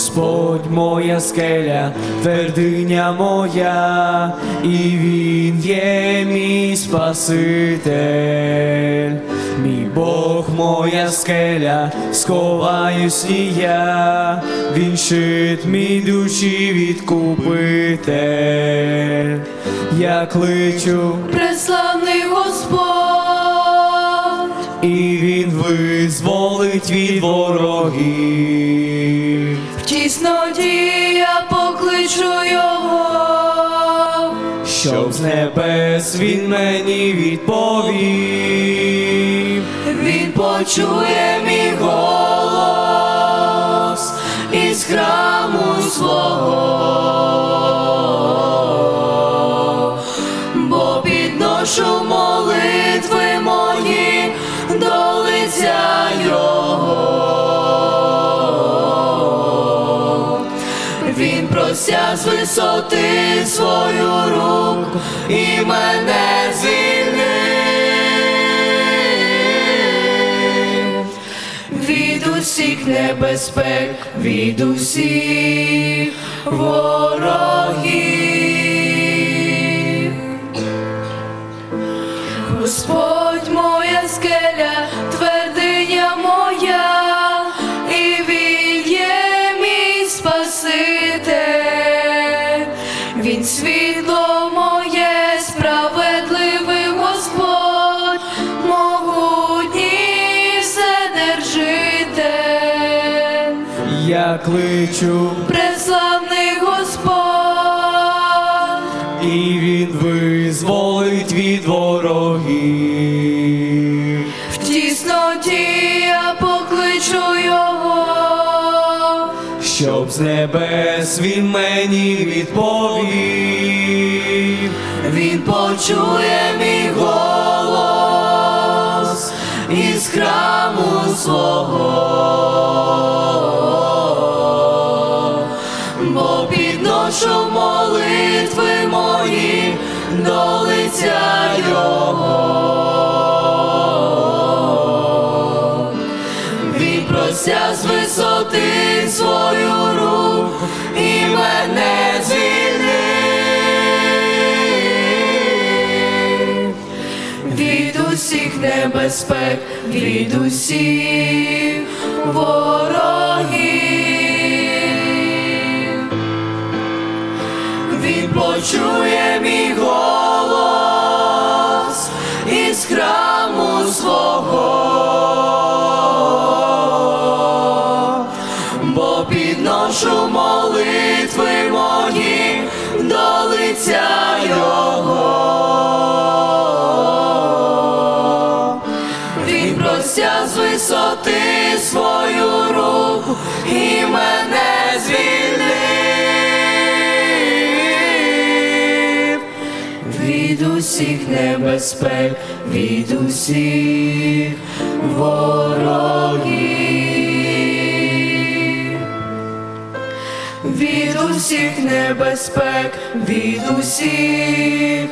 Господь моя скеля, твердиня моя, і Він є мій Спаситель. Мій Бог моя скеля, сховаюсь і я, він щит мій душі відкупитель. Я кличу, Преславний Господь, і він визволить від ворогів. Тісноті я покличу його, Щоб з небес він мені відповів, він почує мій голос із храму свого, бо підношу Він з висоти свою руку і мене звільнив від усіх небезпек, від усіх ворогів. Господь я кличу, преславний Господь. і він визволить від ворогів. В тісноті я покличу його, Щоб з небес він мені відповів, він почує мій голос із храму свого, до лиця Його. Він простяг з висоти свою руку і мене звільнив від усіх небезпек, від усіх ворогів. Він почує підношу молитви мої до лиця Його. Він простяг з висоти свою руку і мене звільнив від усіх небезпек, від усіх ворогів. Усіх небезпек, від усіх.